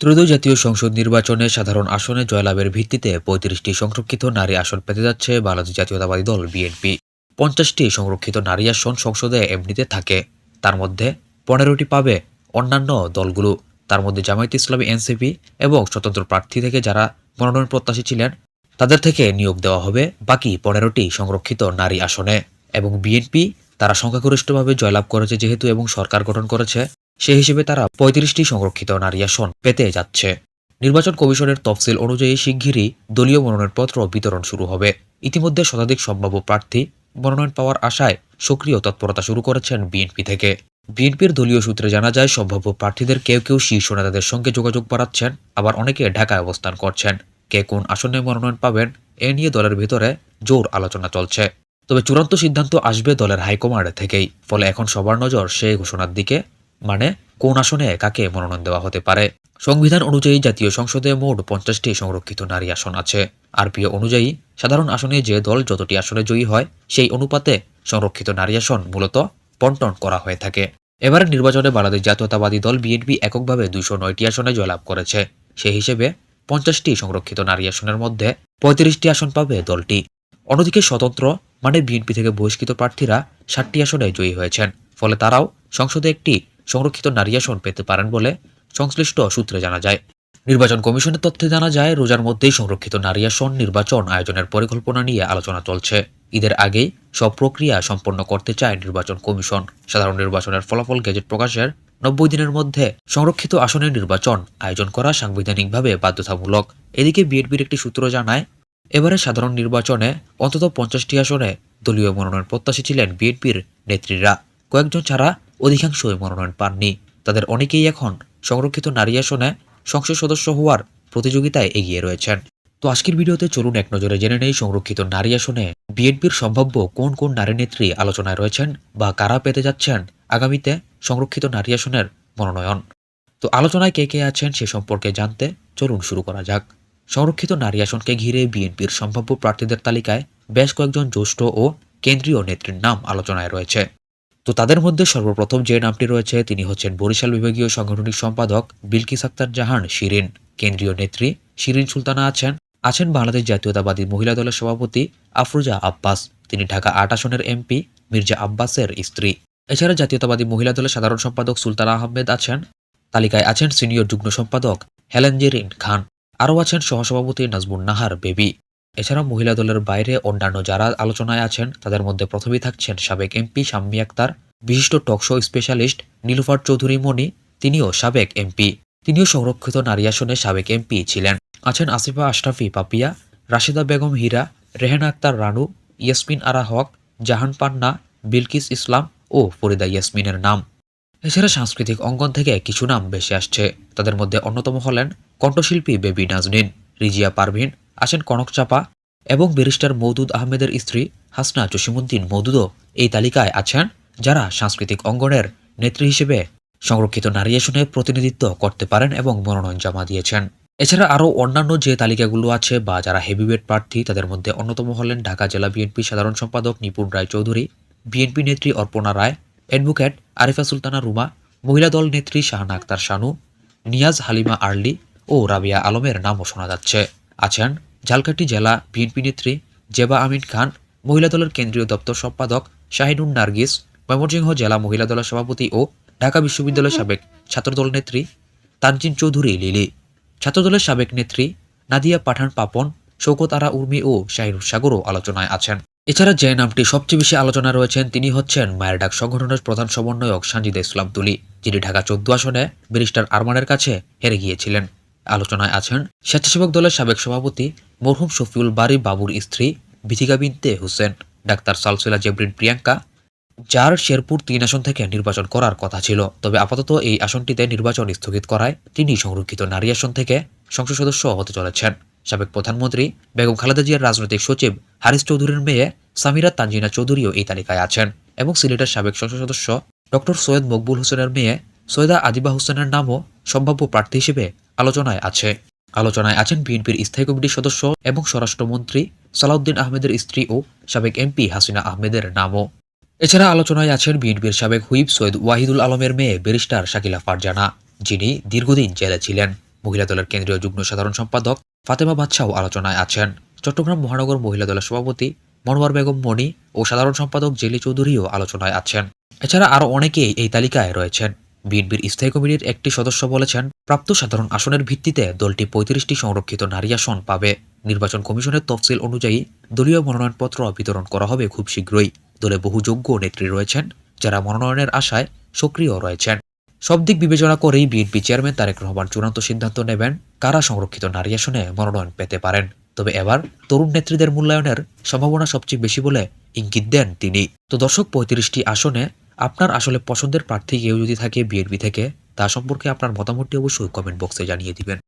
ত্রয়োদশ জাতীয় সংসদ নির্বাচনে সাধারণ আসনে জয়লাভের ভিত্তিতে পঁয়ত্রিশটি সংরক্ষিত নারী আসন পেতে যাচ্ছে বাংলাদেশ জাতীয়তাবাদী দল, বিএনপি। পঞ্চাশটি সংরক্ষিত নারী আসন সংসদে এমনিতে থাকে। তার মধ্যে পনেরোটি পাবে অন্যান্য দলগুলো। তার মধ্যে জামায়াত ইসলামী, এনসিপি এবং স্বতন্ত্র প্রার্থী থেকে যারা মনোনয়ন প্রত্যাশী ছিলেন, তাদের থেকে নিয়োগ দেওয়া হবে বাকি পনেরোটি সংরক্ষিত নারী আসনে। এবং বিএনপি তারা সংখ্যাগরিষ্ঠভাবে জয়লাভ করেছে যেহেতু এবং সরকার গঠন করেছে সে হিসেবে তারা পঁয়ত্রিশটি সংরক্ষিত নারী আসন পেতে যাচ্ছে। নির্বাচন কমিশনের তফসিল অনুযায়ী শিগগিরই দলীয় মনোনয়নপত্র বিতরণ শুরু হবে। ইতিমধ্যে শতাধিক সম্ভাব্য প্রার্থী মনোনয়ন পাওয়ার আশায় সক্রিয় তৎপরতা শুরু করেছেন বিএনপি থেকে। বিএনপির দলীয় সূত্রে জানা যায়, সম্ভাব্য প্রার্থীদের কেউ কেউ শীর্ষ নেতাদের সঙ্গে যোগাযোগ বাড়াচ্ছেন, আবার অনেকে ঢাকায় অবস্থান করছেন। কে কোন আসনে মনোনয়ন পাবেন, এ নিয়ে দলের ভিতরে জোর আলোচনা চলছে। তবে চূড়ান্ত সিদ্ধান্ত আসবে দলের হাইকমান্ড থেকেই, ফলে এখন সবার নজর সেই ঘোষণার দিকে। মানে কোন আসনে কাকে মনোনয়ন দেওয়া হতে পারে। সংবিধান অনুযায়ী জাতীয় সংসদে মোট পঞ্চাশটি সংরক্ষিত নারী আসন আছে। আরপিও অনুযায়ী সাধারণ আসনে যে দল যতটি আসনে জয়ী হয়, সেই অনুপাতে সংরক্ষিত নারী আসন মূলত বন্টন করা হয়ে থাকে। এবারের নির্বাচনে বাংলাদেশ জাতীয়তাবাদী দল বিএনপি এককভাবে দুইশো নয়টি আসনে জয়লাভ করেছে। সেই হিসেবে পঞ্চাশটি সংরক্ষিত নারী আসনের মধ্যে পঁয়ত্রিশটি আসন পাবে দলটি। অন্যদিকে স্বতন্ত্র মানে বিএনপি থেকে বহিষ্কৃত প্রার্থীরা ষাটটি আসনে জয়ী হয়েছেন। ফলে তারাও সংসদে একটি সংরক্ষিত নারী আসন পেতে পারেন বলে সংশ্লিষ্ট সূত্রে জানা যায়। নির্বাচন কমিশনের তথ্যে জানা যায়, রোজার মধ্যেই সংরক্ষিত নারী আসন নির্বাচন আয়োজনের পরিকল্পনা নিয়ে আলোচনা চলছে। ঈদের আগেই সব প্রক্রিয়া সম্পন্ন করতে চায় নির্বাচন কমিশন। সাধারণ নির্বাচনের ফলাফল গেজেট প্রকাশের নব্বই দিনের মধ্যে সংরক্ষিত আসনের নির্বাচন আয়োজন করা সাংবিধানিকভাবে বাধ্যতামূলক। এদিকে বিএনপির একটি সূত্র জানায়, এবারে সাধারণ নির্বাচনে অন্তত পঞ্চাশটি আসনে দলীয় মনোনয়ন প্রত্যাশী ছিলেন বিএনপির নেত্রীরা। কয়েকজন ছাড়া অধিকাংশই মনোনয়ন পাননি। তাদের অনেকেই এখন সংরক্ষিত নারী আসনে সংসদ সদস্য হওয়ার প্রতিযোগিতায় এগিয়ে রয়েছেন। তো আজকের ভিডিওতে চলুন এক নজরে জেনে নেই সংরক্ষিত নারী আসনে বিএনপির সম্ভাব্য কোন কোন নারী নেত্রী আলোচনায় রয়েছেন বা কারা পেতে যাচ্ছেন আগামীতে সংরক্ষিত নারী আসনের মনোনয়ন। তো আলোচনায় কে কে আছেন সে সম্পর্কে জানতে চলুন শুরু করা যাক। সংরক্ষিত নারী আসনকে ঘিরে বিএনপির সম্ভাব্য প্রার্থীদের তালিকায় বেশ কয়েকজন জ্যেষ্ঠ ও কেন্দ্রীয় নেত্রীর নাম আলোচনায় রয়েছে। তো তাদের মধ্যে সর্বপ্রথম যে নামটি রয়েছে, তিনি হচ্ছেন বরিশাল বিভাগীয় সাংগঠনিক সম্পাদক বিলকিস আক্তার জাহান, শিরিন কেন্দ্রীয় নেত্রী শিরিন সুলতানা আছেন আছেন বাংলাদেশ জাতীয়তাবাদী মহিলা দলের সভাপতি আফরোজা আব্বাস, তিনি ঢাকা আট আসনের এমপি মির্জা আব্বাসের স্ত্রী। এছাড়া জাতীয়তাবাদী মহিলা দলের সাধারণ সম্পাদক সুলতানা আহমেদ আছেন, তালিকায় আছেন সিনিয়র যুগ্ম সম্পাদক হেলেনজেরিন খান, আরও আছেন সহসভাপতি নাজমুন নাহার বেবি। এছাড়া মহিলা দলের বাইরে অন্যান্য যারা আলোচনায় আছেন, তাদের মধ্যে প্রথমেই থাকছেন সাবেক এমপি শাম্মী আক্তার, বিশিষ্ট talk show specialist Nilufar Chowdhury Moni, তিনিও সাবেক এমপি। তিনিও সংরক্ষিত নারী আসনে সাবেক এমপি ছিলেন। আছেন আসিফা আশরাফি পাপিয়া, রাশেদা বেগম হীরা, রেহেনা আক্তার রানু, ইয়াসমিন আরা হক, জাহান পান্না, বিলকিস ইসলাম ও ফরিদা ইয়াসমিনের নাম। এছাড়া সাংস্কৃতিক অঙ্গন থেকে কিছু নাম বেশি আসছে। তাদের মধ্যে অন্যতম হলেন কণ্ঠশিল্পী বেবি নাজনীন, রিজিয়া পারভিন আছেন কনক চাপা এবং ব্যারিস্টার মৌদুদ আহমেদের স্ত্রী হাসনা জসিমুদ্দিন মৌদুদও এই তালিকায় আছেন, যারা সাংস্কৃতিক অঙ্গনের নেত্রী হিসেবে সংরক্ষিত নারী আসনে প্রতিনিধিত্ব করতে পারেন এবং মনোনয়ন জমা দিয়েছেন। এছাড়া আরও অন্যান্য যে তালিকাগুলো আছে বা যারা হেভিওয়েট প্রার্থী, তাদের মধ্যে অন্যতম হলেন ঢাকা জেলা বিএনপি সাধারণ সম্পাদক নিপুণ রায় চৌধুরী বিএনপি নেত্রী অর্পণা রায়, অ্যাডভোকেট আরিফা সুলতানা রুমা, মহিলা দল নেত্রী শাহানা আক্তার শানু, নিয়াজ হালিমা আর্লি ও রাবিয়া আলমের নামও শোনা যাচ্ছে। আছেন ঝালকাঠি জেলা বিএনপি নেত্রী জেবা আমিন খান, মহিলা দলের কেন্দ্রীয় দপ্তর সম্পাদক শাহিনুন নার্গিস, ময়মনসিংহ জেলা মহিলা দলের সভাপতি ও ঢাকা বিশ্ববিদ্যালয়ের সাবেক ছাত্রদল নেত্রী তানজিন চৌধুরী লিলি, ছাত্রদলের সাবেক নেত্রী নাদিয়া পাঠান পাপন শৌকত আরা উর্মি ও শাহিনুর সাগরও আলোচনায় আছেন। এছাড়া যে নামটি সবচেয়ে বেশি আলোচনা রয়েছেন তিনি হচ্ছেন মায়ের ডাক সংগঠনের প্রধান সমন্বয়ক সানজিদা ইসলাম তুলি যিনি ঢাকা চোদ্দ আসনে ব্যারিস্টার আরমানের কাছে হেরে গিয়েছিলেন। আলোচনায় আছেন স্বেচ্ছাসেবক দলের সাবেক সভাপতি মরহুম শফিউল বাড়ি বাবুর স্ত্রী বিথিকা বিনতে হোসেন। ডাক্তার সালসেলা জেবরিন প্রিয়াঙ্কা, যার শেরপুর তিন আসন থেকে নির্বাচন করার কথা ছিল। তবে আপাতত এই আসনটিতে নির্বাচন স্থগিত করায় তিনি সংরক্ষিত নারী আসন থেকে সংসদ সদস্য হতে চলেছেন। সাবেক প্রধানমন্ত্রী বেগম খালেদা জিয়ার রাজনৈতিক সচিব হারিস চৌধুরীর মেয়ে সামিরা তানজিনা চৌধুরীও এই তালিকায় আছেন এবং সিলেটের সাবেক সংসদ সদস্য ডক্টর সৈয়দ মকবুল হোসেনের মেয়ে সৈয়দা আজিবা হোসেনের নামও সম্ভাব্য প্রার্থী হিসেবে আলোচনায় আছে। আলোচনায় আছেন বিএনপির স্থায়ী কমিটির সদস্য এবং স্বরাষ্ট্রমন্ত্রী সালাউদ্দিন আহমেদের স্ত্রী ও সাবেক এমপি হাসিনা আহমেদের নামও। এছাড়া আলোচনায় আছেন বিএনপির সাবেক হুইপ সৈয়দ ওয়াহিদুল আলমের মেয়ে ব্যারিস্টার শাকিলা ফারজানা, যিনি দীর্ঘদিন জেলে ছিলেন। মহিলা দলের কেন্দ্রীয় যুগ্ম সাধারণ সম্পাদক ফাতেমা বাদশাও আলোচনায় আছেন। চট্টগ্রাম মহানগর মহিলা দলের সভাপতি মনোয়ার বেগম মণি ও সাধারণ সম্পাদক জেলি চৌধুরীও আলোচনায় আছেন। এছাড়া আরও অনেকেই এই তালিকায় রয়েছেন। বিএনপির স্থায়ী কমিটির একটি সদস্য বলেছেন, প্রাপ্ত সাধারণ আসনের ভিত্তিতে দলটি পঁয়ত্রিশটি সংরক্ষিত নারী আসন পাবে। নির্বাচন কমিশনের তফসিল অনুযায়ী দলীয় মনোনয়নপত্র বিতরণ করা হবে খুব শীঘ্রই। দলে বহু যোগ্য নেত্রী রয়েছেন, যারা মনোনয়নের আশায় সক্রিয় রয়েছেন। সব দিক বিবেচনা করেই বিএনপি চেয়ারম্যান তারেক রহমান চূড়ান্ত সিদ্ধান্ত নেবেন কারা সংরক্ষিত নারী আসনে মনোনয়ন পেতে পারেন। তবে এবার তরুণ নেত্রীদের মূল্যায়নের সম্ভাবনা সবচেয়ে বেশি বলে ইঙ্গিত দেন তিনি। তো দর্শক, পঁয়ত্রিশটি আসনে আপনার আসলে পছন্দের প্রার্থী কেউ যদি থাকে বিএনপি থেকে, তা সম্পর্কে আপনার মতামতটি অবশ্যই কমেন্ট বক্সে জানিয়ে দিবেন।